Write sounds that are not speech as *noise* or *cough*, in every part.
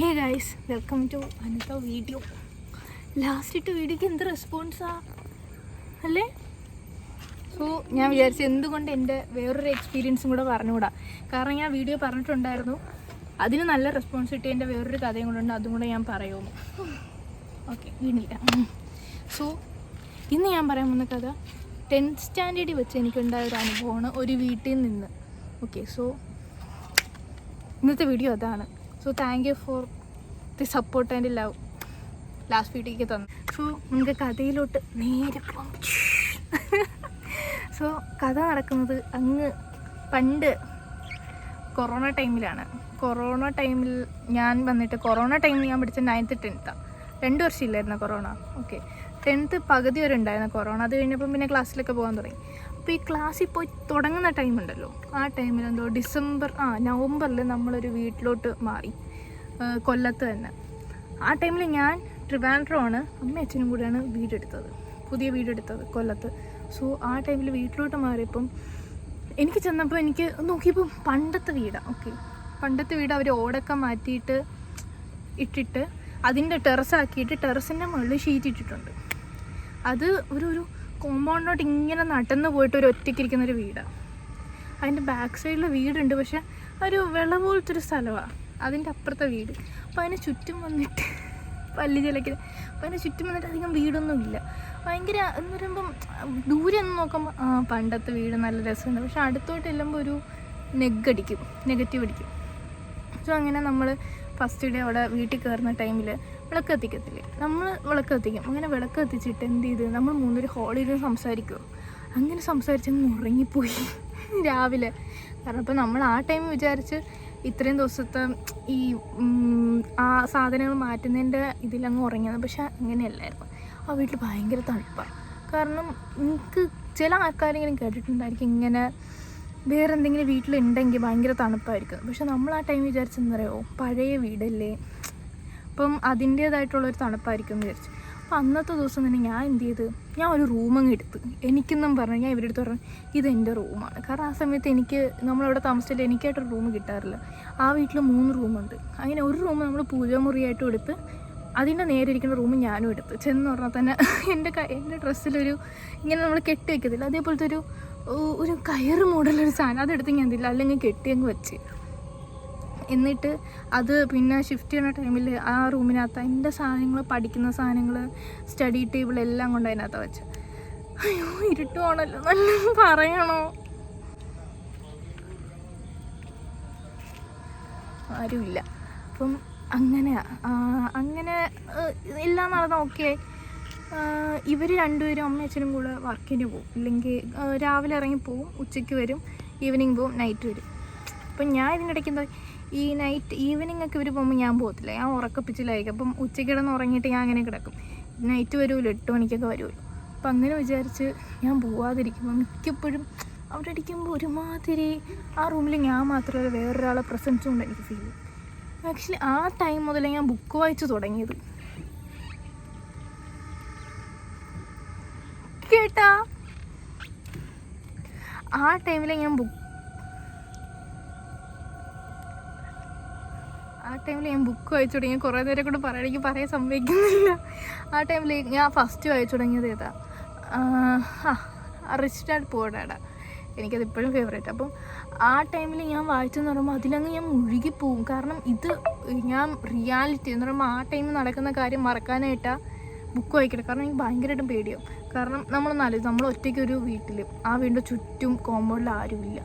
Hey guys welcome to another video last ഇട്ട് വീഡിയോക്ക് എന്ത് റെസ്പോൺസാ അല്ലേ? സോ ഞാൻ വിചാരിച്ചു എന്തുകൊണ്ട് എന്റെ വേറൊരു എക്സ്പീരിയൻസും കൂടെ പറഞ്ഞുകൂടാ. കാരണം ഞാൻ വീഡിയോ പറഞ്ഞിട്ടുണ്ടായിരുന്നു. അതിന് നല്ല റെസ്പോൺസ് കിട്ടിയ എന്റെ വേറൊരു കഥയും കൂടെ ഉണ്ട് അതും കൂടെ ഞാൻ പറയുമോ ഓക്കെ വീണില്ല. സോ ഇന്ന് ഞാൻ പറയാൻ പോകുന്ന കഥ ടെൻത്ത് സ്റ്റാൻഡേർഡിൽ വെച്ച് എനിക്കുണ്ടായ ഒരു അനുഭവമാണ് ഒരു വീട്ടിൽ നിന്ന്. ഓക്കെ സോ ഇന്നത്തെ വീഡിയോ അതാണ്. So thank you for the support and love last വീട്ടിലേക്ക് തന്നു. സോ നമുക്ക് കഥയിലോട്ട് നേരെ സോ കഥ നടക്കുന്നത് അങ്ങ് പണ്ട് കൊറോണ ടൈമിലാണ് കൊറോണ ടൈമിൽ ഞാൻ വന്നിട്ട് കൊറോണ ടൈമിൽ ഞാൻ പഠിച്ച നയൻത്ത് ടെൻത്താണ് രണ്ട് വർഷം ഇല്ലായിരുന്നു കൊറോണ ഓക്കെ ടെൻത്ത് പകുതി വരെ ഉണ്ടായിരുന്നു കൊറോണ അത് കഴിഞ്ഞപ്പം പിന്നെ ക്ലാസ്സിലൊക്കെ പോകാൻ തുടങ്ങി. അപ്പോൾ ഈ ക്ലാസ്സിൽ പോയി തുടങ്ങുന്ന ടൈമുണ്ടല്ലോ. ആ ടൈമിൽ എന്തോ ഡിസംബർ ആ നവംബറിൽ നമ്മളൊരു വീട്ടിലോട്ട് മാറി. കൊല്ലത്ത് തന്നെ. ആ ടൈമിൽ ഞാൻ ട്രിവാൻഡ്രമാണ് അമ്മ അച്ഛനും കൂടെയാണ് വീടെടുത്തത്. പുതിയ വീടെടുത്തത് കൊല്ലത്ത്. സോ ആ ടൈമിൽ വീട്ടിലോട്ട് മാറിയപ്പം എനിക്ക് ചെന്നപ്പോൾ എനിക്ക് നോക്കിയപ്പോൾ പണ്ടത്തെ വീടാണ് ഓക്കെ. പണ്ടത്തെ വീട് അവർ ഓടൊക്കെ മാറ്റിയിട്ട് ഇട്ടിട്ട് അതിന്റെ ടെറസാക്കിയിട്ട് ടെറസിന്റെ മുകളിൽ ഷീറ്റ് ഇട്ടിട്ടുണ്ട് അത് ഒരു ഒരു കോമ്പൗണ്ടിലോട്ട് ഇങ്ങനെ നടന്ന് പോയിട്ട് ഒരു ഒറ്റയ്ക്കിരിക്കുന്ന ഒരു വീടാണ് അതിന്റെ ബാക്ക് സൈഡിൽ വീടുണ്ട് പക്ഷെ ഒരു വിള പോലത്തെ ഒരു സ്ഥലമാണ് അതിന്റെ അപ്പുറത്തെ വീട്. അപ്പോൾ അതിന് ചുറ്റും വന്നിട്ട് പല്ല് ചിലക്കിന് അപ്പോൾ അതിന് ചുറ്റും വന്നിട്ട് അധികം വീടൊന്നുമില്ല. ഭയങ്കര എന്ന് പറയുമ്പം ദൂരെ ഒന്ന് നോക്കുമ്പോൾ ആ പണ്ടത്തെ വീട് നല്ല രസമുണ്ട്. പക്ഷെ അടുത്തോട്ട് ചെല്ലുമ്പോൾ ഒരു നെഗ് അടിക്കും നെഗറ്റീവ് അടിക്കും. സോ അങ്ങനെ നമ്മൾ ഫസ്റ്റ് ഡേ അവിടെ വീട്ടിൽ കയറുന്ന ടൈമിൽ വിളക്ക് കത്തിക്കത്തില്ലേ? നമ്മൾ വിളക്ക് കത്തിക്കും. അങ്ങനെ വിളക്ക് കത്തിച്ചിട്ട് എന്ത് ചെയ്ത്? നമ്മൾ മൂന്നൊരു ഹോളിൽ ഇരുന്ന് സംസാരിക്കുമോ അങ്ങനെ സംസാരിച്ചങ്ങ് ഉറങ്ങിപ്പോയി *laughs* രാവിലെ. കാരണം അപ്പോൾ നമ്മൾ ആ ടൈം വിചാരിച്ച് ഇത്രയും ദിവസത്തെ ഈ ആ സാധനങ്ങൾ മാറ്റുന്നതിന്റെ ഇതിലങ്ങ് ഉറങ്ങിയത്. പക്ഷെ അങ്ങനെയല്ലായിരുന്നു. ആ വീട്ടിൽ ഭയങ്കര തണുപ്പാണ്. കാരണം നിങ്ങൾക്ക് ചില ആൾക്കാരെങ്കിലും കേട്ടിട്ടുണ്ടായിരിക്കും ഇങ്ങനെ വേറെ എന്തെങ്കിലും വീട്ടിലുണ്ടെങ്കിൽ ഭയങ്കര തണുപ്പായിരിക്കും. പക്ഷെ നമ്മൾ ആ ടൈം വിചാരിച്ചെന്ന് പറയുമോ പഴയ വീടല്ലേ? അപ്പം അതിന്റേതായിട്ടുള്ളൊരു തണുപ്പായിരിക്കും എന്ന് വിചാരിച്ചു. അപ്പം അന്നത്തെ ദിവസം തന്നെ ഞാൻ എന്ത് ചെയ്ത്? ഞാൻ ഒരു റൂം അങ്ങ് എടുത്ത്. എനിക്കെന്നും പറഞ്ഞു ഞാൻ ഇവരെടുത്ത് പറഞ്ഞു ഇത് എന്റെ റൂമാണ് കാരണം ആ സമയത്ത് എനിക്ക് നമ്മളവിടെ താമസിച്ചില്ല എനിക്കായിട്ടൊരു റൂം കിട്ടാറില്ല. ആ വീട്ടിൽ മൂന്ന് റൂമുണ്ട് അങ്ങനെ ഒരു റൂം നമ്മൾ പൂജാമുറിയായിട്ടും എടുത്ത് അതിന്റെ നേരെ ഇരിക്കുന്ന റൂം ഞാനും എടുത്ത്. ചെന്ന് പറഞ്ഞാൽ തന്നെ *laughs* എന്റെ എന്റെ ഡ്രസ്സിലൊരു ഇങ്ങനെ നമ്മൾ കെട്ടി വയ്ക്കത്തില്ല അതേപോലത്തെ ഒരു ഒരു കയറ് മോഡലൊരു സാധനം. അതെടുത്ത് ഞാൻ എന്തില്ല അല്ലെങ്കിൽ കെട്ടി അങ്ങ് വെച്ച്. എന്നിട്ട് അത് പിന്നെ ഷിഫ്റ്റ് ചെയ്യുന്ന ടൈമിൽ ആ റൂമിനകത്ത് എന്റെ സാധനങ്ങൾ പഠിക്കുന്ന സാധനങ്ങൾ സ്റ്റഡി ടേബിൾ എല്ലാം കൊണ്ട് അതിനകത്ത് വെച്ച്. അയ്യോ ഇരുട്ടുവാണല്ലോ. നല്ല പറയണോ? ആരുമില്ല. അപ്പം അങ്ങനെ അങ്ങനെ എല്ലാം നടന്ന ഓക്കെ ഇവർ രണ്ടുപേരും അമ്മയും അച്ഛനും കൂടെ വർക്കിന് പോകും. ഇല്ലെങ്കിൽ രാവിലെ ഇറങ്ങി പോവും ഉച്ചയ്ക്ക് വരും ഈവനിങ് പോവും നൈറ്റ് വരും. അപ്പം ഞാൻ ഇതിനിടയ്ക്ക് എന്താ ഈ നൈറ്റ് ഈവനിങ് ഒക്കെ ഇവർ പോകുമ്പോൾ ഞാൻ പോകത്തില്ല. ഞാൻ ഉറക്കപ്പിച്ചിലായിരിക്കും. അപ്പം ഉച്ചയ്ക്ക് കിടന്ന് ഉറങ്ങിയിട്ട് ഞാൻ അങ്ങനെ കിടക്കും. നൈറ്റ് വരുമല്ലോ എട്ട് മണിക്കൊക്കെ വരുമല്ലോ. അപ്പം അങ്ങനെ വിചാരിച്ച് ഞാൻ പോവാതിരിക്കുമ്പോൾ മിക്കപ്പോഴും അവിടെ അടിക്കുമ്പോൾ ഒരുമാതിരി ആ റൂമിൽ ഞാൻ മാത്രമല്ല വേറൊരാളെ പ്രസൻസും കൊണ്ട് എനിക്ക് ഫീൽ ചെയ്യും ആക്ച്വലി ആ ടൈം മുതലേ ഞാൻ ബുക്ക് വായിച്ചു തുടങ്ങിയത്. കേട്ടാ? ആ ടൈമിൽ ഞാൻ ബുക്ക് ആ ടൈമിൽ ഞാൻ ബുക്ക് വായിച്ചു തുടങ്ങി. കുറേ നേരം കൊണ്ട് പറയാൻ എനിക്ക് പറയാൻ സംഭവിക്കുന്നില്ല ആ ടൈമിൽ ഞാൻ ഫസ്റ്റ് വായിച്ചു തുടങ്ങിയത് ഏതാ? ആ റിച്ച് ഡാഡ് പോർ ഡാഡാ എനിക്കത് ഇപ്പോഴും ഫേവറേറ്റ് അപ്പം ആ ടൈമിൽ ഞാൻ വായിച്ചെന്ന് പറയുമ്പോൾ അതിലങ്ങ് ഞാൻ മുഴുകിപ്പോവും കാരണം ഇത് ഞാൻ റിയാലിറ്റി എന്ന് പറയുമ്പോൾ ആ ടൈമിൽ നടക്കുന്ന കാര്യം മറക്കാനായിട്ടാണ് ബുക്ക് വായിക്കണം കാരണം എനിക്ക് ഭയങ്കരമായിട്ടും പേടിയാവും. കാരണം നമ്മൾ നമ്മളൊന്നാലും നമ്മൾ ഒറ്റയ്ക്ക് ഒരു വീട്ടിൽ ആ വീടിന്റെ ചുറ്റും കോമ്പൗണ്ടിൽ ആരുമില്ല.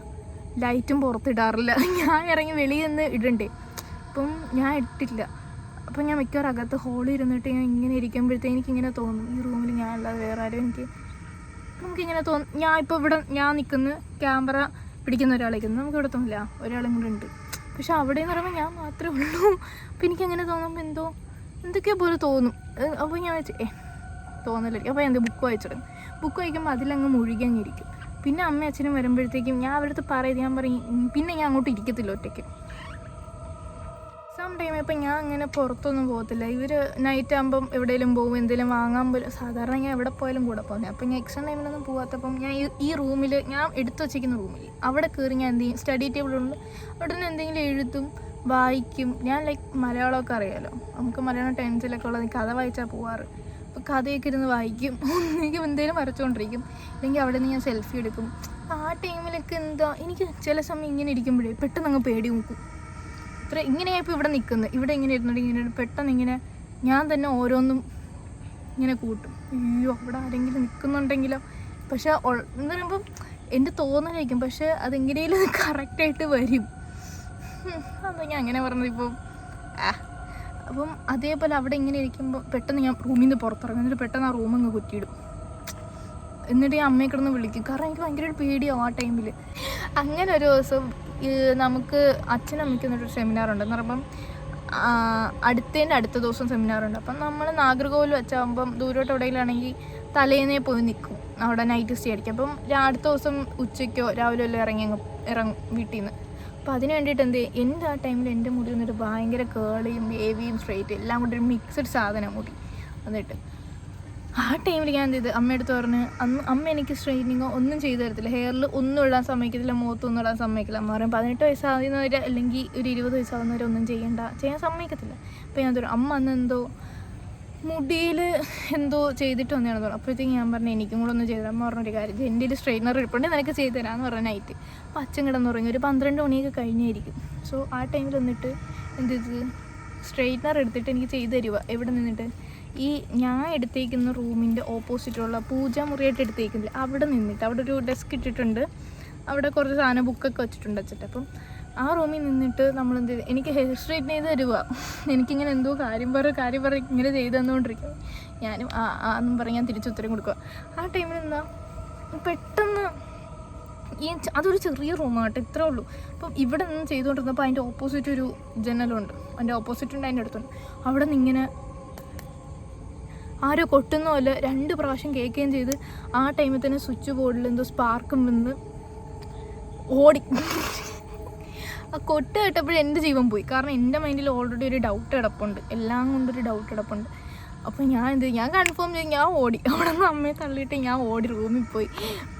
ലൈറ്റും പുറത്തിടാറില്ല. *laughs* ഞാൻ ഇറങ്ങി വെളിയിൽ നിന്ന് ഇടണ്ടേ? അപ്പം ഞാൻ ഇട്ടില്ല അപ്പം ഞാൻ മിക്കവാറും അകത്ത് ഹോളിൽ ഇരുന്നിട്ട് ഞാൻ ഇങ്ങനെ ഇരിക്കുമ്പോഴത്തേക്ക് എനിക്കിങ്ങനെ തോന്നും ഈ റൂമിൽ ഞാൻ അല്ലാതെ വേറെ ആരും എനിക്ക് നമുക്കിങ്ങനെ തോന്നും. ഞാൻ ഇപ്പോൾ ഇവിടെ ഞാൻ നിൽക്കുന്ന ക്യാമറ പിടിക്കുന്ന ഒരാളേക്കുന്നു നമുക്ക് ഇവിടെ തോന്നില്ല ഒരാളും കൂടെ ഉണ്ട്. പക്ഷെ അവിടെ എന്ന് പറയുമ്പോൾ ഞാൻ മാത്രമേ ഉള്ളൂ. *laughs* അപ്പം എനിക്കങ്ങനെ തോന്നുമ്പോൾ എന്തോ എന്തൊക്കെയോ പോലെ തോന്നും. അപ്പോൾ ഞാൻ വെച്ച് തോന്നലായിരിക്കും അപ്പോൾ എന്ത് ബുക്ക് വായിച്ചു തുടങ്ങും ബുക്ക് വായിക്കുമ്പോൾ അതിലങ്ങ് മുഴുകിയങ്ങിരിക്കും പിന്നെ അമ്മയും അച്ഛനും വരുമ്പോഴത്തേക്കും ഞാൻ അവരടുത്ത് പറയുന്നത് പറയും ഞാൻ പറയും "ഉം, പിന്നെ ഞാൻ അങ്ങോട്ട് ഇരിക്കത്തില്ല ഒറ്റയ്ക്ക്. സം ടൈം ഇപ്പം ഞാൻ അങ്ങനെ പുറത്തൊന്നും പോകത്തില്ല. ഇവർ നൈറ്റ് ആകുമ്പം എവിടെയെങ്കിലും പോകും എന്തെങ്കിലും വാങ്ങാൻ പോലും സാധാരണ ഞാൻ എവിടെ പോയാലും കൂടെ പോകുന്നത്. അപ്പം ഞാൻ എക്സ്ട്രാ ടൈമിലൊന്നും പോകാത്തപ്പം ഞാൻ ഈ- റൂമിൽ ഞാൻ എടുത്തു വച്ചിരിക്കുന്ന റൂമിൽ അവിടെ കയറി ഞാൻ എന്ത് ചെയ്യും? സ്റ്റഡി ടേബിളുണ്ട് അവിടെ നിന്ന് എന്തെങ്കിലും എഴുതും വായിക്കും. ഞാൻ ലൈക്ക് മലയാളമൊക്കെ അറിയാമല്ലോ നമുക്ക് മലയാളം ടെൻസിലൊക്കെ ഉള്ളത് കഥ വായിച്ചാൽ പോവാറ്. കഥയൊക്കെ ഇരുന്ന് വായിക്കും. ഒന്നെങ്കിൽ എന്തെങ്കിലും വരച്ചുകൊണ്ടിരിക്കും അല്ലെങ്കിൽ അവിടെ നിന്ന് ഞാൻ സെൽഫി എടുക്കും. ആ ടൈമിലൊക്കെ എന്താ എനിക്ക് ചില സമയം ഇങ്ങനെ ഇരിക്കുമ്പോഴേ പെട്ടെന്ന് അങ്ങ് പേടി നോക്കും ഇത്ര ഇങ്ങനെയായപ്പോൾ ഇവിടെ നിൽക്കുന്നത് ഇവിടെ ഇങ്ങനെ ഇരുന്നിട്ട് ഇങ്ങനെ പെട്ടെന്ന് ഇങ്ങനെ ഞാൻ തന്നെ ഓരോന്നും ഇങ്ങനെ കൂട്ടും. അയ്യോ അവിടെ ആരെങ്കിലും നിൽക്കുന്നുണ്ടെങ്കിലോ പക്ഷെ എന്ന് പറയുമ്പം എന്റെ തോന്നലായിരിക്കും. പക്ഷെ അതെങ്ങനെയും കറക്റ്റായിട്ട് വരും. അതാ ഞാൻ അങ്ങനെ പറഞ്ഞത് ഇപ്പം. ആ അപ്പം അതേപോലെ അവിടെ ഇങ്ങനെ ഇരിക്കുമ്പോൾ പെട്ടെന്ന് ഞാൻ റൂമിൽ നിന്ന് പുറത്തിറങ്ങും. എന്നിട്ട് പെട്ടെന്ന് ആ റൂം അങ്ങ് കുറ്റിയിടും. എന്നിട്ട് ഞാൻ അമ്മയെ കിടന്ന് വിളിക്കും. കാരണം എനിക്ക് ഭയങ്കര പേടിയാവും ആ ടൈമിൽ അങ്ങനെ ഒരു ദിവസം നമുക്ക് അച്ഛനും അമ്മയ്ക്കും ഒരു സെമിനാർ ഉണ്ട്. എന്ന് പറയുമ്പം അടുത്തതിന്റെ അടുത്ത ദിവസം സെമിനാർ ഉണ്ട്. അപ്പം നമ്മൾ നാഗർകോവിൽ വെച്ചാകുമ്പം ദൂരോട്ട് എവിടെയെങ്കിലാണെങ്കിൽ തലേന്നേ പോയി നിൽക്കും അവിടെ നൈറ്റ് സ്റ്റേ അടിക്കും അപ്പം അടുത്ത ദിവസം ഉച്ചയ്ക്കോ രാവിലെ വല്ലതും ഇറങ്ങി അങ്ങ് ഇറങ്ങും വീട്ടിൽ നിന്ന് അപ്പം അതിന് വേണ്ടിയിട്ട് എന്ത്? എന്റെ ആ ടൈമിൽ എന്റെ മുടി വന്നിട്ട് ഭയങ്കര കേളിയും വേവിയും സ്ട്രൈറ്റ് എല്ലാം കൂടി ഒരു മിക്സഡ് സാധനം മുടി എന്നിട്ട് ആ ടൈമിൽ ഞാൻ എന്ത് ചെയ്ത്? അമ്മയടുത്ത് പറഞ്ഞ് അന്ന് അമ്മ എനിക്ക് സ്ട്രെയിറ്റനിങ്ങോ ഒന്നും ചെയ്തു തരത്തില്ല. ഹെയറിൽ ഒന്നും ഇടാൻ സമ്മതിക്കത്തില്ല മുഖത്തൊന്നും ഇടാൻ സമ്മതിക്കില്ല അമ്മ പറയും പതിനെട്ട് വയസ്സാകുന്നവരെ അല്ലെങ്കിൽ ഒരു ഇരുപത് വയസ്സാകുന്നവരെ ഒന്നും ചെയ്യണ്ട. ചെയ്യാൻ സമ്മതിക്കത്തില്ല. അപ്പോൾ ഞാൻ അമ്മ അന്ന് എന്തോ മുടിയിൽ എന്തോ ചെയ്തിട്ട് വന്നതാണ് തോന്നുന്നു അപ്പോഴത്തേക്ക് ഞാൻ പറഞ്ഞു എനിക്കും കൂടെ ഒന്ന് ചെയ്തു പറഞ്ഞൊരു കാര്യം എന്റെ ഒരു സ്ട്രെയിനർ ഇരിപ്പുണ്ട് നിനക്ക് ചെയ്തു തരാമെന്ന് പറഞ്ഞ നൈറ്റ് അപ്പോൾ അച്ഛൻ കിടന്ന് തുടങ്ങി ഒരു പന്ത്രണ്ട് മണിയൊക്കെ കഴിഞ്ഞായിരിക്കും. സോ ആ ടൈമിൽ വന്നിട്ട് എന്ത് ചെയ്ത്? സ്ട്രെയിറ്റ്നർ എടുത്തിട്ട് എനിക്ക് ചെയ്ത് തരുക എവിടെ നിന്നിട്ട്? ഈ ഞാൻ എടുത്തേക്കുന്ന റൂമിന്റെ ഓപ്പോസിറ്റുള്ള പൂജാമുറിയായിട്ട് എടുത്തേക്കുന്നില്ല? അവിടെ നിന്നിട്ട്. അവിടെ ഒരു ഡെസ്ക് ഇട്ടിട്ടുണ്ട്. അവിടെ കുറച്ച് സാധനം ബുക്കൊക്കെ വെച്ചിട്ടുണ്ട് വെച്ചിട്ട് അപ്പം ആ റൂമിൽ നിന്നിട്ട് നമ്മൾ എന്ത് എനിക്ക് ഹെയർ സ്ട്രൈറ്റ് ചെയ്ത് തരുക എനിക്കിങ്ങനെ എന്തോ കാര്യം പറ കാര്യം പറ ഇങ്ങനെ ചെയ്തു തന്നുകൊണ്ടിരിക്കുക ഞാനും ആ ആ എന്നും പറഞ്ഞ് ഞാൻ തിരിച്ചുത്തരം കൊടുക്കുക ആ ടൈമിൽ എന്താ പെട്ടെന്ന് ഈ അതൊരു ചെറിയ റൂമാട്ടോ ഇത്രേ ഉള്ളൂ. അപ്പം ഇവിടെ നിന്ന് ചെയ്തുകൊണ്ടിരുന്നപ്പോൾ അതിന്റെ ഓപ്പോസിറ്റ് ഒരു ജനലുണ്ട്. അതിന്റെ ഓപ്പോസിറ്റ് ഉണ്ട് അതിന്റെ അടുത്തുണ്ട്. അവിടെ നിന്ന് ഇങ്ങനെ ആരോ കൊട്ടുന്ന പോലെ രണ്ട് പ്രാവശ്യം കേൾക്കുകയും ചെയ്ത് ആ ടൈമിൽ തന്നെ സ്വിച്ച് ബോർഡിൽ എന്തോ സ്പാർക്കും വന്ന് ഓടി. ആ കൊട്ട് കേട്ടപ്പോഴും എന്റെ ജീവൻ പോയി. കാരണം എന്റെ മൈൻഡിൽ ഓൾറെഡി ഒരു ഡൗട്ട് കിടപ്പുണ്ട്. എല്ലാം കൊണ്ടൊരു ഡൗട്ട് കിടപ്പുണ്ട്. അപ്പോൾ ഞാൻ എന്ത് ഞാൻ കൺഫേം ചെയ്ത് ഞാൻ ഓടി. അവിടെ നിന്ന് അമ്മയെ തള്ളിയിട്ട് ഞാൻ ഓടി റൂമിൽ പോയി.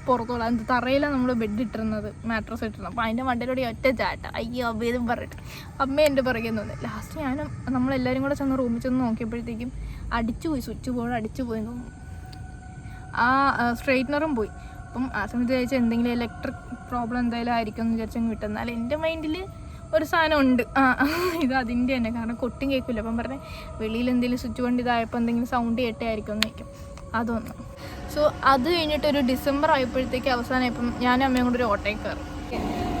പുറത്തോളാം എന്ത് തറയിലാണ് നമ്മൾ ബെഡ് ഇട്ടിരുന്നത് മാട്രസ് ഇട്ടിരുന്നത്. അപ്പോൾ അതിന്റെ മണ്ടയിലൂടെ ഒറ്റ ചാട്ട. അയ്യോ അമ്മേതും പറഞ്ഞിട്ട്. അമ്മ എന്റെ പുറകെ ലാസ്റ്റ് ഞാനും നമ്മളെല്ലാവരും കൂടെ ചെന്ന് റൂമിൽ ചെന്ന് നോക്കിയപ്പോഴത്തേക്കും അടിച്ചു പോയി സ്വിച്ച് ബോർഡ് അടിച്ചു പോയി തോന്നുന്നു. ആ സ്ട്രെയിറ്റ്നറും പോയി. അപ്പം ആ സമയത്ത് ചോദിച്ചാൽ എന്തെങ്കിലും ഇലക്ട്രിക് പ്രോബ്ലം എന്തായാലും ആയിരിക്കും എന്ന് വിചാരിച്ചങ്ങ് വിട്ടു. എന്നാൽ എന്റെ മൈൻഡിൽ ഒരു സാധനം ഉണ്ട്. ആ ഇത് അതിന്റെ തന്നെ. കാരണം കൊട്ടും കേൾക്കില്ല അപ്പം പറഞ്ഞ വെളിയിൽ എന്തെങ്കിലും സ്വിച്ച് കൊണ്ട് ഇതായപ്പോൾ എന്തെങ്കിലും സൗണ്ട് കേട്ടായിരിക്കും എന്ന് വയ്ക്കും അതൊന്ന്. സോ അത് കഴിഞ്ഞിട്ട് ഒരു ഡിസംബർ ആയപ്പോഴത്തേക്ക് അവസാനം ഇപ്പം ഞാൻ അമ്മയും കൂടെ ഒരു ഓട്ടോയിൽ കയറി.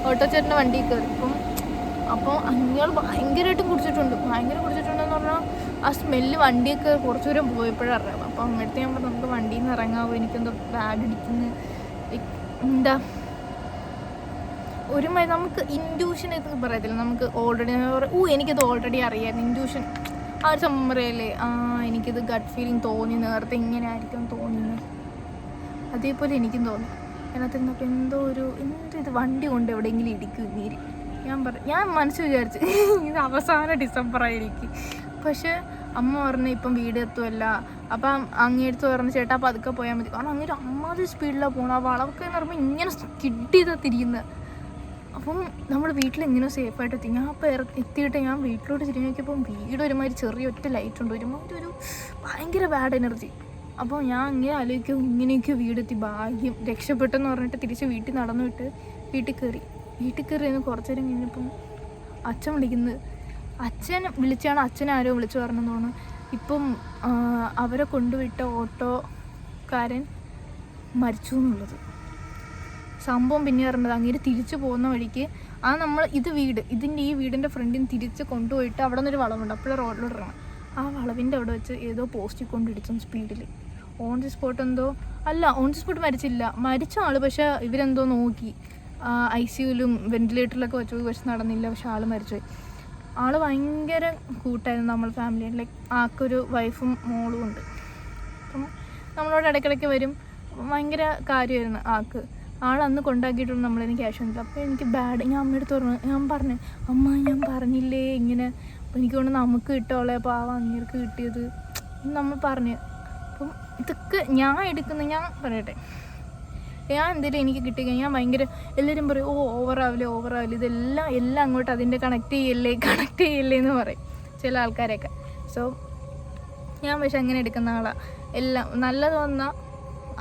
ഓട്ടോ ചേട്ടന്റെ വണ്ടിയിൽ കയറി. ഇപ്പം അപ്പോൾ അങ്ങനെ ഭയങ്കരമായിട്ട് കുടിച്ചിട്ടുണ്ട്. ഭയങ്കര കുടിച്ചിട്ടുണ്ടെന്ന് പറഞ്ഞാൽ ആ സ്മെല്ല് വണ്ടിയൊക്കെ കുറച്ച് ദൂരം പോയപ്പോഴും അറിയാം. അപ്പോൾ അങ്ങനത്തെ ഞാൻ പറഞ്ഞു നമുക്ക് വണ്ടിയിൽ നിന്ന് ഇറങ്ങാവോ? എനിക്കെന്തോ ബാഡ് അടിക്കുന്നു. എന്താ? ഒരു നമുക്ക് ഇൻഡ്യൂഷൻ എന്ന് പറയത്തില്ല. നമുക്ക് ഓൾറെഡി ഓ എനിക്കത് ഓൾറെഡി അറിയാം ഇൻഡ്യൂഷൻ ആ ഒരു സംഭവം പറയല്ലേ ആ എനിക്കിത് ഗട്ട് ഫീലിംഗ് തോന്നി നേരത്തെ ഇങ്ങനെ ആയിരിക്കും തോന്നിയത്. അതേപോലെ എനിക്കും തോന്നി. അതിനകത്ത് ഇരുന്നപ്പോൾ എന്തോ ഒരു എന്തോ ഇത് വണ്ടി കൊണ്ട് എവിടെയെങ്കിലും ഇടിക്കും നീര് ഞാൻ പറ ഞാൻ മനസ്സ് വിചാരിച്ചു *laughs* ഇത് അവസാന ഡിസംബർ ആയിരിക്കും. പക്ഷെ അമ്മ പറഞ്ഞു ഇപ്പം വീട് എത്തുമല്ല അപ്പം അങ്ങേടുത്ത് പറഞ്ഞു ചേട്ടാ പതുക്കെ പോയാൽ മതി. കാരണം അങ്ങനെ അമ്മാതി സ്പീഡിലാണ് പോകണം ആ വളവൊക്കെ എന്ന് പറയുമ്പോൾ ഇങ്ങനെ കിഡ് ചെയ്താൽ തിരിയുന്നത് അപ്പം നമ്മൾ വീട്ടിൽ എങ്ങനെ സേഫായിട്ട് എത്തി. ഞാൻ അപ്പോൾ എത്തിയിട്ട് ഞാൻ വീട്ടിലോട്ട് തിരിഞ്ഞു നോക്കിയപ്പം വീട് ഒരുമാതിരി ചെറിയ ഒറ്റ ലൈറ്റ് ഉണ്ട്. ഒരുമാതിരി ഒരു ഭയങ്കര ബാഡ് എനർജി അപ്പോൾ ഞാൻ അങ്ങനെ ആലോചിക്കും ഇങ്ങനെയൊക്കെ വീടെത്തി ഭാഗ്യം രക്ഷപ്പെട്ടെന്ന് പറഞ്ഞിട്ട് തിരിച്ച് വീട്ടിൽ നടന്നു വിട്ട് വീട്ടിൽ കയറി വീട്ടിൽ കയറി എന്ന് കുറച്ച് നേരം കഴിഞ്ഞപ്പം അച്ഛൻ വിളിക്കുന്നത് അച്ഛൻ വിളിച്ചാണ് അച്ഛൻ ആരോ വിളിച്ചു പറഞ്ഞെന്ന് തോന്നുന്നു. ഇപ്പം അവരെ കൊണ്ടുവിട്ട ഓട്ടോക്കാരൻ മരിച്ചു എന്നുള്ളത് സംഭവം പിന്നെ പറഞ്ഞത് അങ്ങനെ തിരിച്ചു പോകുന്ന വഴിക്ക് ആ നമ്മൾ ഇത് വീട് ഇതിന്റെ ഈ വീടിന്റെ ഫ്രണ്ടിൽ നിന്ന് തിരിച്ച് കൊണ്ടുപോയിട്ട് അവിടെ നിന്നൊരു വളവുണ്ട് അപ്പോഴും റോഡിലോട്ട് ഇറങ്ങണം ആ വളവിന്റെ അവിടെ വെച്ച് ഏതോ പോസ്റ്റിൽ കൊണ്ടിടിച്ചു സ്പീഡിൽ. ഓൺ ദി സ്പോട്ട് എന്തോ അല്ല ഓൺ ദി സ്പോട്ട് മരിച്ചില്ല. മരിച്ച ആൾ പക്ഷേ ഇവരെന്തോ നോക്കി. ഐ സിയുലും വെന്റിലേറ്ററിലൊക്കെ വെച്ചു പക്ഷെ നടന്നില്ല പക്ഷെ ആൾ മരിച്ചുപോയി. ആൾ ഭയങ്കര കൂട്ടായിരുന്നു നമ്മൾ ഫാമിലി ലൈക്ക് ആൾക്കൊരു വൈഫും മോളും ഉണ്ട്. അപ്പം നമ്മളോട് ഇടയ്ക്കിടയ്ക്ക് വരും. ഭയങ്കര കാര്യമായിരുന്നു ആൾ അന്ന് കൊണ്ടാക്കിയിട്ടുണ്ട് നമ്മളതിന് ക്യാഷ് ഉണ്ട് അപ്പോൾ എനിക്ക് ബാഡ് ഞാൻ അമ്മയെടുത്ത് പറഞ്ഞു ഞാൻ പറഞ്ഞു അമ്മ ഞാൻ പറഞ്ഞില്ലേ? ഇങ്ങനെ. അപ്പോൾ എനിക്ക് കൊണ്ട് നമുക്ക് കിട്ടോളെ ആ അങ്ങേർക്ക് കിട്ടിയത്. നമ്മൾ പറഞ്ഞു. അപ്പം ഇതൊക്കെ ഞാൻ എടുക്കുന്ന ഞാൻ പറയട്ടെ. ഞാൻ എന്തെങ്കിലും എനിക്ക് കിട്ടിക്കഴിഞ്ഞാൽ ഞാൻ ഭയങ്കര എല്ലാവരും പറയും ഓ ഓവറാവില്ലേ ഓവറാവില്ല? ഇതെല്ലാം എല്ലാം അങ്ങോട്ട് അതിന്റെ കണക്ട് ചെയ്യല്ലേ *laughs* കണക്ട് ചെയ്യല്ലേ എന്ന് പറയും ചില ആൾക്കാരൊക്കെ സോ ഞാൻ പക്ഷെ അങ്ങനെ എടുക്കുന്ന ആളാണ് എല്ലാം നല്ലത് വന്നാൽ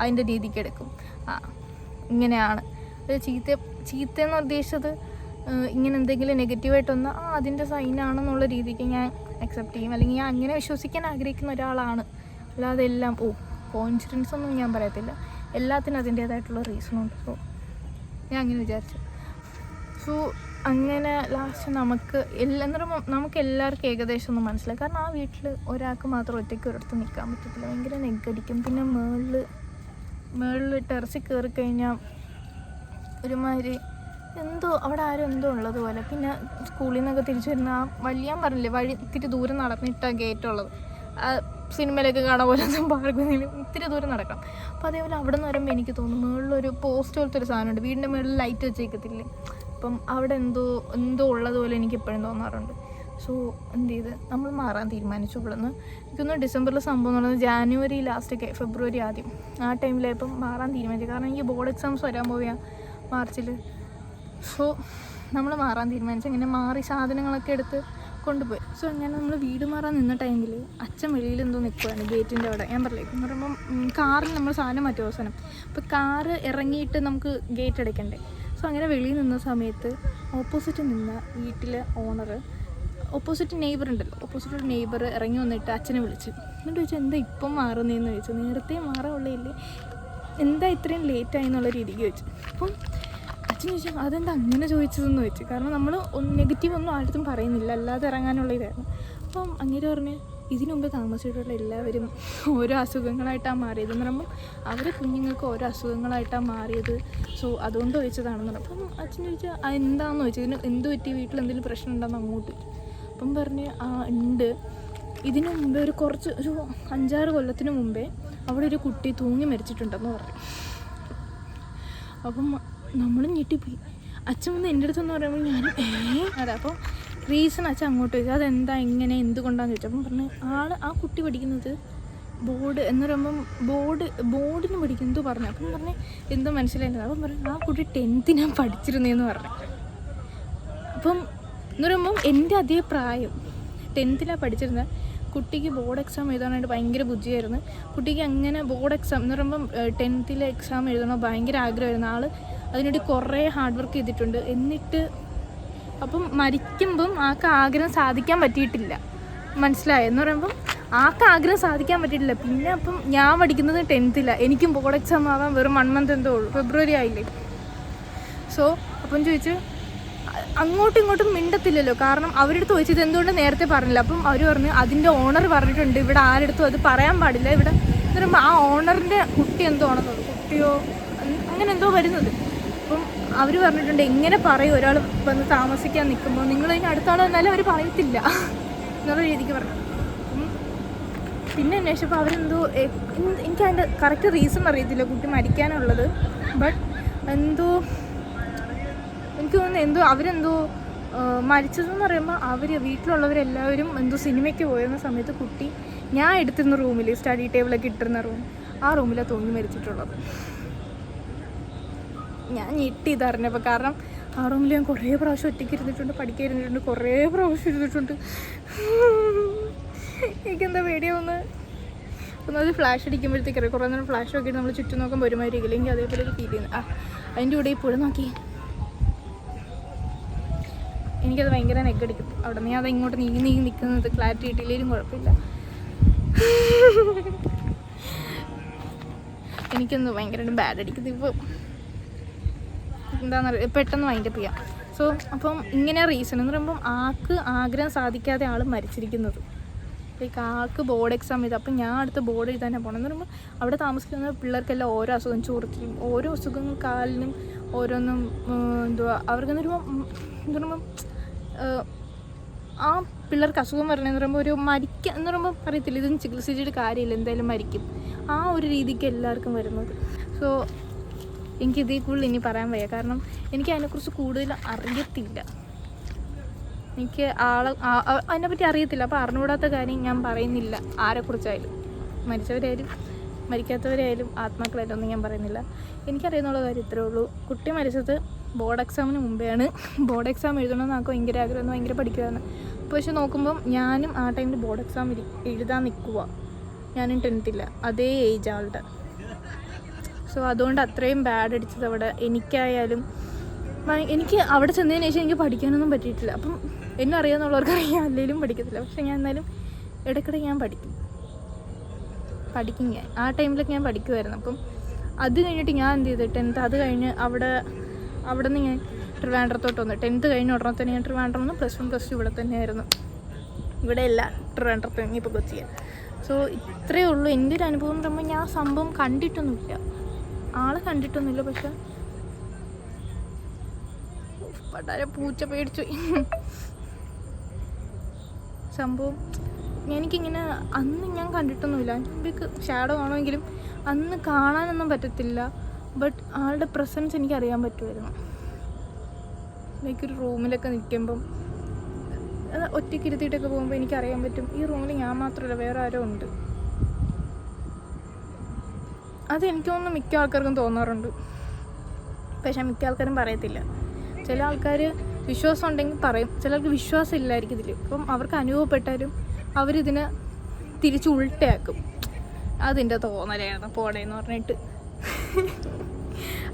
അതിന്റെ രീതിക്ക് എടുക്കും. ആ ഇങ്ങനെയാണ്. ഒരു ചീത്ത ചീത്ത എന്ന് ഉദ്ദേശിച്ചത് ഇങ്ങനെ എന്തെങ്കിലും നെഗറ്റീവായിട്ട് വന്നാൽ ആ അതിന്റെ സൈനാണെന്നുള്ള രീതിക്ക് ഞാൻ അക്സെപ്റ്റ് ചെയ്യും. അല്ലെങ്കിൽ ഞാൻ അങ്ങനെ വിശ്വസിക്കാൻ ആഗ്രഹിക്കുന്ന ഒരാളാണ്. അല്ലാതെ എല്ലാം ഓ കോൺഫിഡൻസ് ഒന്നും ഞാൻ പറയത്തില്ല. എല്ലാത്തിനും അതിന്റേതായിട്ടുള്ള റീസണുണ്ട് സോ ഞാൻ അങ്ങനെ വിചാരിച്ചു. സോ അങ്ങനെ ലാസ്റ്റ് നമുക്ക് എല്ലാ നമുക്ക് എല്ലാവർക്കും ഏകദേശം ഒന്ന് മനസ്സിലായി. കാരണം ആ വീട്ടിൽ ഒരാൾക്ക് മാത്രം ഒറ്റയ്ക്ക് ഒരിടത്ത് നിൽക്കാൻ പറ്റത്തില്ല. ഭയങ്കര നെഗടിക്കും പിന്നെ മേളിൽ മേളിൽ ടെറസിൽ കയറി കഴിഞ്ഞാൽ ഒരുമാതിരി എന്തോ അവിടെ ആരും എന്തോ ഉള്ളതുപോലെ പിന്നെ സ്കൂളിൽ നിന്നൊക്കെ തിരിച്ചു വരുന്ന ആ വലിയ ഞാൻ പറഞ്ഞില്ലേ വഴി ഇത്തിരി ദൂരം നടന്നിട്ടാണ് ഗേറ്റ് ഉള്ളത്. ആ സിനിമയിലൊക്കെ കാണാൻ പോലെ പാർക്കുന്നില്ല ഇത്തിരി ദൂരം നടക്കണം. അപ്പോൾ അതേപോലെ അവിടെ നിന്ന് വരുമ്പോൾ എനിക്ക് തോന്നുന്നു മുകളിലൊരു പോസ്റ്റ് പോലത്തെ ഒരു സാധനമുണ്ട്. വീടിന്റെ മുകളിൽ ലൈറ്റ് വെച്ചേക്കത്തില്ലേ? അപ്പം അവിടെ എന്തോ എന്തോ ഉള്ളതുപോലെ എനിക്ക് എപ്പോഴും തോന്നാറുണ്ട്. സോ എന്ത് ചെയ്ത്? നമ്മൾ മാറാൻ തീരുമാനിച്ചു ഇവിടുന്ന്. എനിക്കൊന്ന് ഡിസംബറിൽ സംഭവം എന്ന് പറയുന്നത് ജാനുവരി ലാസ്റ്റൊക്കെ ഫെബ്രുവരി ആദ്യം. ആ ടൈമിലായപ്പം മാറാൻ തീരുമാനിച്ചു. കാരണം എനിക്ക് ബോർഡ് എക്സാംസ് വരാൻ പോവുക മാർച്ചിൽ സോ നമ്മൾ മാറാൻ തീരുമാനിച്ചു. അങ്ങനെ മാറി സാധനങ്ങളൊക്കെ എടുത്ത് കൊണ്ടുപോയി. സോ അങ്ങനെ നമ്മൾ വീട് മാറാൻ നിന്ന ടൈമിൽ അച്ഛൻ വെളിയിൽ എന്തോ നിൽക്കുവാണ് ഗേറ്റിന്റെ അവിടെ. ഞാൻ പറയില്ല എന്ന് പറയുമ്പം കാറിൽ നമ്മൾ സാധനം മാറ്റി അവസാനം. അപ്പോൾ കാറ് ഇറങ്ങിയിട്ട് നമുക്ക് ഗേറ്റ് അടയ്ക്കണ്ടേ? സോ അങ്ങനെ വെളിയിൽ നിന്ന സമയത്ത് ഓപ്പോസിറ്റ് നിന്ന വീട്ടിലെ ഓണർ ഓപ്പോസിറ്റ് നെയ്ബർ ഉണ്ടല്ലോ ഓപ്പോസിറ്റ് ഒരു നെയ്ബർ ഇറങ്ങി വന്നിട്ട് അച്ഛനെ വിളിച്ചു. എന്നിട്ട് ചോദിച്ചാൽ എന്താ ഇപ്പം മാറുന്നതെന്ന് ചോദിച്ചു. നേരത്തെ മാറാനുള്ളയില്ലേ എന്താ ഇത്രയും ലേറ്റായി എന്നുള്ള രീതിക്ക് ചോദിച്ചു. അപ്പം അച്ഛൻ ചോദിച്ചു അതെന്താ അങ്ങനെ ചോദിച്ചതെന്ന് ചോദിച്ചു. കാരണം നമ്മൾ നെഗറ്റീവ് ഒന്നും ആർക്കും പറയുന്നില്ല. അല്ലാതെ ഇറങ്ങാനുള്ള ഇതായിരുന്നു. അപ്പം അങ്ങനെ പറഞ്ഞ് ഇതിനു മുമ്പ് താമസിച്ചിട്ടുള്ള എല്ലാവരും ഓരോ അസുഖങ്ങളായിട്ടാണ് മാറിയത്. എന്ന് പറയുമ്പോൾ അവരെ കുഞ്ഞുങ്ങൾക്ക് ഓരോ അസുഖങ്ങളായിട്ടാണ് മാറിയത്. സോ അതുകൊണ്ട് ചോദിച്ചതാണെന്ന് പറഞ്ഞു. അപ്പം അച്ഛൻ ചോദിച്ചാൽ "ആ, എന്താണെന്ന് ചോദിച്ചു? ഇതിന് എന്ത് പറ്റി? വീട്ടിൽ എന്തെങ്കിലും പ്രശ്നം ഉണ്ടെന്ന് അങ്ങോട്ട്? അപ്പം പറഞ്ഞ് ആ ഉണ്ട്. ഇതിനു മുമ്പേ ഒരു കുറച്ച് ഒരു അഞ്ചാറ് കൊല്ലത്തിന് മുമ്പേ അവിടെ ഒരു കുട്ടി തൂങ്ങി മരിച്ചിട്ടുണ്ടെന്ന് പറഞ്ഞു. അപ്പം നമ്മൾ ഞെട്ടിപ്പോയി. അച്ഛൻ വന്ന് എന്റെ അടുത്തെന്ന് പറയുമ്പോൾ ഞാൻ അതെ അപ്പോൾ റീസൺ അച്ഛൻ അങ്ങോട്ട് ചോദിച്ചു അതെന്താ എങ്ങനെ എന്തുകൊണ്ടാന്ന് ചോദിച്ചു? അപ്പം പറഞ്ഞു ആൾ ആ കുട്ടി പഠിക്കുന്നത് ബോർഡ് എന്ന് പറയുമ്പം ബോർഡ് ബോർഡിന് പഠിക്കും എന്തോ പറഞ്ഞു? അപ്പം പറഞ്ഞു എന്തോ മനസ്സിലായില്ല. അപ്പം പറഞ്ഞു ആ കുട്ടി ടെൻത്ത് ഞാൻ പഠിച്ചിരുന്നേന്ന് പറഞ്ഞു. അപ്പം എന്ന് പറയുമ്പം എന്റെ അതേ പ്രായം. ടെൻത്തിലാണ് പഠിച്ചിരുന്ന. കുട്ടിക്ക് ബോർഡ് എക്സാം എഴുതാനായിട്ട് ഭയങ്കര ബുദ്ധിയായിരുന്നു. കുട്ടിക്ക് അങ്ങനെ ബോർഡ് എക്സാം എന്ന് പറയുമ്പം ടെൻത്തിലെ എക്സാം എഴുതണോ ഭയങ്കര ആഗ്രഹമായിരുന്നു. ആൾ അതിനുവേണ്ടി കുറേ ഹാർഡ് വർക്ക് ചെയ്തിട്ടുണ്ട്. എന്നിട്ട് അപ്പം മരിക്കുമ്പം ആൾക്ക് ആഗ്രഹം സാധിക്കാൻ പറ്റിയിട്ടില്ല. മനസ്സിലായോ? എന്ന് പറയുമ്പം ആൾക്ക് ആഗ്രഹം സാധിക്കാൻ പറ്റിയിട്ടില്ല. പിന്നെ അപ്പം ഞാൻ പഠിക്കുന്നത് ടെൻത്തിലാണ് എനിക്കും ബോർഡ് എക്സാം ആവാൻ വെറും വൺ മന്ത് എന്തോ ഉള്ളൂ. ഫെബ്രുവരി ആയില്ലേ? സോ അപ്പം ചോദിച്ചു അങ്ങോട്ടും ഇങ്ങോട്ടും മിണ്ടത്തില്ലല്ലോ. കാരണം അവരുടെ അടുത്ത് ചോദിച്ചത് എന്തുകൊണ്ട് നേരത്തെ പറഞ്ഞില്ല. അപ്പം അവർ പറഞ്ഞു അതിന്റെ ഓണർ പറഞ്ഞിട്ടുണ്ട്. ഇവിടെ ആരെടുത്തും അത് പറയാൻ പാടില്ല. ഇവിടെ എന്ന് പറയുമ്പോൾ ആ ഓണറിന്റെ കുട്ടി എന്തോ ആണെന്ന് കുട്ടിയോ? അങ് അങ്ങനെ എന്തോ വരുന്നത്. അവർ പറഞ്ഞിട്ടുണ്ട് എങ്ങനെ പറയും ഒരാൾ വന്ന് താമസിക്കാൻ നിൽക്കുമ്പോൾ നിങ്ങൾ അതിന് അടുത്താൾ വന്നാലും അവർ പറയത്തില്ല. എന്നുള്ള രീതിക്ക് പറഞ്ഞു. പിന്നെ അന്വേഷിച്ചപ്പോൾ അവരെന്തോ എനിക്ക് അതിന്റെ കറക്റ്റ് റീസൺ അറിയത്തില്ല കുട്ടി മരിക്കാനുള്ളത്. ബട്ട് എന്തോ എനിക്ക് തോന്നുന്നു എന്തോ അവരെന്തോ മരിച്ചതെന്ന് പറയുമ്പോൾ അവർ വീട്ടിലുള്ളവരെല്ലാവരും എന്തോ സിനിമയ്ക്ക് പോയിരുന്ന സമയത്ത് കുട്ടി ഞാൻ എടുത്തിരുന്ന റൂമിൽ സ്റ്റഡി ടേബിളൊക്കെ ഇട്ടിരുന്ന റൂം ആ റൂമിലാണ് തൂങ്ങി മരിച്ചിട്ടുള്ളത്. ഞാൻ ഞെട്ടി ഇതറിഞ്ഞപ്പോൾ കാരണം ആ റൂമിൽ ഞാൻ കുറേ പ്രാവശ്യം ഒറ്റയ്ക്ക് ഇരുന്നിട്ടുണ്ട് പഠിക്കാൻ ഇരുന്നിട്ടുണ്ട് കുറേ പ്രാവശ്യം ഇരുന്നിട്ടുണ്ട്. എനിക്കെന്താ പേടിയാവുന്നത് ഒന്നത് ഫ്ലാഷ് അടിക്കുമ്പോഴത്തേക്ക് കുറേ നേരം ഫ്ലാഷ് നോക്കിയിട്ട് നമ്മൾ ചുറ്റും നോക്കുമ്പോൾ ഒരുമാതിരി ഇല്ലെങ്കിൽ അതേപോലെ ഒരു ഫീൽ ചെയ്യുന്നത് ആ അതിന്റെ കൂടെ ഇപ്പോഴും നോക്കി. എനിക്കത് ഭയങ്കര നെഗടിക്കും അവിടെ നീ അത് ഇങ്ങോട്ട് നീങ്ങി നീങ്ങി നിൽക്കുന്നത് ക്ലാരിറ്റി കിട്ടിയില്ലെങ്കിലും കുഴപ്പമില്ല. എനിക്കൊന്ന് ഭയങ്കരമായിട്ട് ബാഡ് അടിക്കുന്നത് ഇപ്പോൾ എന്താണെന്ന് പെട്ടെന്ന് വൈൻഡപ്പ് ചെയ്യാം. സോ അപ്പം ഇങ്ങനെ റീസൺ എന്ന് പറയുമ്പം ആൾക്ക് ആഗ്രഹം സാധിക്കാതെ ആൾ മരിച്ചിരിക്കുന്നത്. ലൈക്ക് ആൾക്ക് ബോർഡ് എക്സാം ചെയ്ത് അപ്പം ഞാൻ അടുത്ത ബോർഡ് എഴുതാനാണ് പോകണം എന്ന് പറയുമ്പോൾ അവിടെ താമസിക്കുന്ന പിള്ളേർക്കെല്ലാം ഓരോ അസുഖം ചൊറിച്ചിലും ഓരോ അസുഖങ്ങൾ കാലിനും ഓരോന്നും എന്തുവാ അവർക്കെന്ന് പറയുമ്പോൾ എന്ന് പറയുമ്പം ആ പിള്ളേർക്ക് അസുഖം വരണമെന്ന് പറയുമ്പോൾ ഒരു മരിക്കുക എന്ന് പറയുമ്പോൾ അറിയത്തില്ല ഇതൊന്നും ചികിത്സിച്ചിട്ട് കാര്യമില്ല എന്തായാലും മരിക്കും. ആ ഒരു രീതിക്ക് എല്ലാവർക്കും വരുന്നത്. സോ എനിക്ക് ഇതിൽ കൂടുതൽ ഇനി പറയാൻ വയ്യ. കാരണം എനിക്ക് അതിനെക്കുറിച്ച് കൂടുതൽ അറിയത്തില്ല. എനിക്ക് ആളെ അതിനെപ്പറ്റി അറിയത്തില്ല. അപ്പോൾ അറിഞ്ഞുകൂടാത്ത കാര്യം ഞാൻ പറയുന്നില്ല. ആരെക്കുറിച്ചായാലും. മരിച്ചവരായാലും മരിക്കാത്തവരായാലും ആത്മാക്കളായാലും ഒന്നും ഞാൻ പറയുന്നില്ല. എനിക്കറിയുന്നുള്ള കാര്യം ഇത്രേ ഉള്ളൂ. കുട്ടി മരിച്ചത് ബോർഡ് എക്സാമിന് മുമ്പെയാണ്. ബോർഡ് എക്സാം എഴുതണമെന്ന് നമുക്ക് ഭയങ്കര ആഗ്രഹം. ഭയങ്കര പഠിക്കുമായിരുന്നു പക്ഷെ നോക്കുമ്പം ഞാനും ആ ടൈമിൽ ബോർഡ് എക്സാം എഴുതാൻ നിൽക്കുക ഞാനും ടെൻത്തില്ല അതേ ഏജ് ആളുടെ. സോ അതുകൊണ്ട് അത്രയും ബാഡ് അടിച്ചത് അവിടെ. എനിക്കായാലും എനിക്ക് അവിടെ ചെന്നതിന് ശേഷം എനിക്ക് പഠിക്കാനൊന്നും പറ്റിയിട്ടില്ല. അപ്പം എന്നെ അറിയാമെന്നുള്ളവർക്ക് അറിയാം. അല്ലെങ്കിലും പഠിക്കത്തില്ല. പക്ഷെ ഞാൻ എന്നാലും ഇടയ്ക്കിടെ ഞാൻ പഠിക്കും. പഠിക്കും ഞാൻ. ആ ടൈമിലൊക്കെ ഞാൻ പഠിക്കുമായിരുന്നു അപ്പം അത് കഴിഞ്ഞിട്ട് ഞാൻ എന്ത് ചെയ്തു? ടെൻത്ത് അത് കഴിഞ്ഞ് അവിടെ അവിടെ നിന്ന് ഞാൻ ട്രിവാൻഡ്രത്തോട്ട് വന്നു. ടെൻത്ത് കഴിഞ്ഞ ഉടനെ തന്നെ ഞാൻ ട്രിവാൻഡ്രം നിന്ന് പ്ലസ് വൺ പ്ലസ് ടു ഇവിടെ തന്നെയായിരുന്നു. ഇവിടെ അല്ല ട്രിവാൻഡ്രത്ത് ഇനിയിപ്പോൾ കൊച്ചിയാണ് സോ ഇത്രയേ ഉള്ളൂ. എന്റെ ഒരു അനുഭവം എന്ന് പറയുമ്പോൾ ഞാൻ സംഭവം കണ്ടിട്ടൊന്നുമില്ല. ആളെ കണ്ടിട്ടൊന്നുമില്ല പക്ഷെ. പട്ടാരെ പൂച്ച പേടിച്ചു. സംഭവം എനിക്കിങ്ങനെ അന്ന് ഞാൻ കണ്ടിട്ടൊന്നുമില്ല. എനിക്ക് ഷാഡോ ആണെങ്കിലും അന്ന് കാണാനൊന്നും പറ്റത്തില്ല. ബട്ട് ആളുടെ പ്രസൻസ് എനിക്ക് അറിയാൻ പറ്റുമായിരുന്നു. ലൈക്ക് ഒരു റൂമിലൊക്കെ നിൽക്കുമ്പം. ഒറ്റയ്ക്ക് ഇരുത്തിയിട്ടൊക്കെ പോകുമ്പോൾ എനിക്കറിയാൻ പറ്റും. ഈ റൂമിൽ ഞാൻ മാത്രമല്ല വേറെ ആരോ ഉണ്ട്. അത് എനിക്ക് തോന്നുന്നു മിക്ക ആൾക്കാർക്കും തോന്നാറുണ്ട്. പക്ഷെ മിക്ക ആൾക്കാരും പറയത്തില്ല. ചില ആൾക്കാർ വിശ്വാസം ഉണ്ടെങ്കിൽ പറയും. ചിലർക്ക് വിശ്വാസം ഇല്ലായിരിക്കും ഇതിൽ അപ്പം അവർക്ക് അനുഭവപ്പെട്ടാലും അവരിതിനെ തിരിച്ച് ഉൾട്ടയാക്കും. അതിന്റെ തോന്നലായിരുന്നു പോടേന്ന് പറഞ്ഞിട്ട്.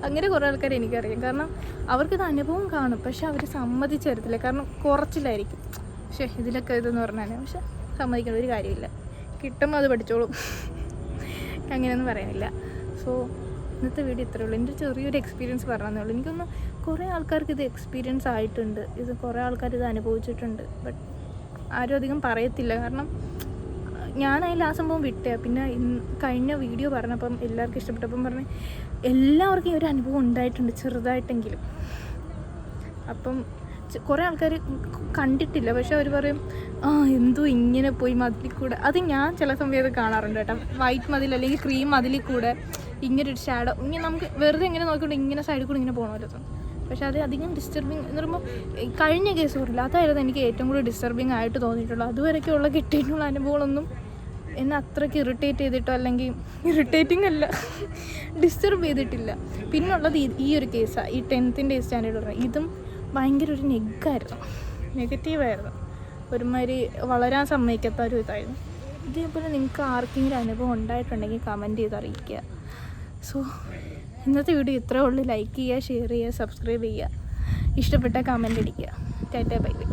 അങ്ങനെ കുറേ ആൾക്കാർ എനിക്കറിയാം. കാരണം അവർക്കിത് അനുഭവം കാണും. പക്ഷെ അവർ സമ്മതിച്ചു തരത്തില്ല. കാരണം കുറച്ചിലായിരിക്കും. പക്ഷേ ഇതിലൊക്കെ ഇതെന്ന് പറഞ്ഞാൽ പക്ഷെ സമ്മതിക്കുന്ന ഒരു കാര്യമില്ല. കിട്ടുമ്പോൾ അത് പഠിച്ചോളും. അങ്ങനെയൊന്നും പറയാനില്ല. സോ ഇന്നത്തെ വീഡിയോ ഇത്രയേ ഉള്ളൂ. എന്റെ ചെറിയൊരു എക്സ്പീരിയൻസ് പറഞ്ഞതേ ഉള്ളൂ. എനിക്കൊന്ന് കുറേ ആൾക്കാർക്ക് ഇത് എക്സ്പീരിയൻസ് ആയിട്ടുണ്ട്. ഇത് കുറേ ആൾക്കാർ ഇത് അനുഭവിച്ചിട്ടുണ്ട്. ബട്ട് ആരും അധികം പറയത്തില്ല. കാരണം ഞാനതിൽ ആ സംഭവം വിട്ടേ. പിന്നെ കഴിഞ്ഞ വീഡിയോ പറഞ്ഞപ്പം എല്ലാവർക്കും ഇഷ്ടപ്പെട്ടപ്പം പറഞ്ഞ് എല്ലാവർക്കും ഈ ഒരു അനുഭവം ഉണ്ടായിട്ടുണ്ട് ചെറുതായിട്ടെങ്കിലും. അപ്പം കുറേ ആൾക്കാർ കണ്ടിട്ടില്ല. പക്ഷെ അവർ പറയും ആ എന്തോ ഇങ്ങനെ പോയി മതിലിൽ കൂടെ. അത് ഞാൻ ചില സമയത്ത് കാണാറുണ്ട് കേട്ടോ. വൈറ്റ് മതിൽ അല്ലെങ്കിൽ ക്രീം മതിലിൽ കൂടെ. ഇങ്ങനെ ഒരു ഷാഡോ ഇങ്ങനെ നമുക്ക് വെറുതെ ഇങ്ങനെ നോക്കിക്കൊണ്ട് ഇങ്ങനെ സൈഡിൽ കൂടെ ഇങ്ങനെ പോകണമല്ലോ പക്ഷെ അത് അധികം ഡിസ്റ്റർബിങ് എന്ന് പറയുമ്പോൾ കഴിഞ്ഞ കേസ് പറയില്ല അതായിരുന്നു എനിക്ക് ഏറ്റവും കൂടുതൽ ഡിസ്റ്റർബിങ് ആയിട്ട് തോന്നിയിട്ടുള്ളൂ അതുവരെയൊക്കെയുള്ള കിട്ടിയിട്ടുള്ള അനുഭവങ്ങളൊന്നും എന്നെ അത്രയ്ക്ക് ഇറിറ്റേറ്റ് ചെയ്തിട്ടോ അല്ലെങ്കിൽ ഇറിറ്റേറ്റിംഗ് അല്ല ഡിസ്റ്റർബ് ചെയ്തിട്ടില്ല. പിന്നുള്ളത് ഈ- ഒരു കേസാണ് ഈ ടെൻത്തിന്റെ സ്റ്റാൻഡേർഡ് ഇതും ഭയങ്കര ഒരു നെഗായിരുന്നു നെഗറ്റീവായിരുന്നു ഒരുമാതിരി വളരാൻ സമ്മതിക്കാത്ത ഒരു ഇതായിരുന്നു. ഇതേപോലെ നിങ്ങൾക്ക് ആർക്കെങ്കിലും അനുഭവം ഉണ്ടായിട്ടുണ്ടെങ്കിൽ കമന്റ് ചെയ്ത് അറിയിക്കുക. സോ ഇന്നത്തെ വീഡിയോ ഇത്രേ ഉള്ളൂ. ലൈക്ക് ചെയ്യുക ഷെയർ ചെയ്യുക സബ്സ്ക്രൈബ് ചെയ്യുക. ഇഷ്ടപ്പെട്ട കമന്റ് അടിക്കുക. Tata bye bye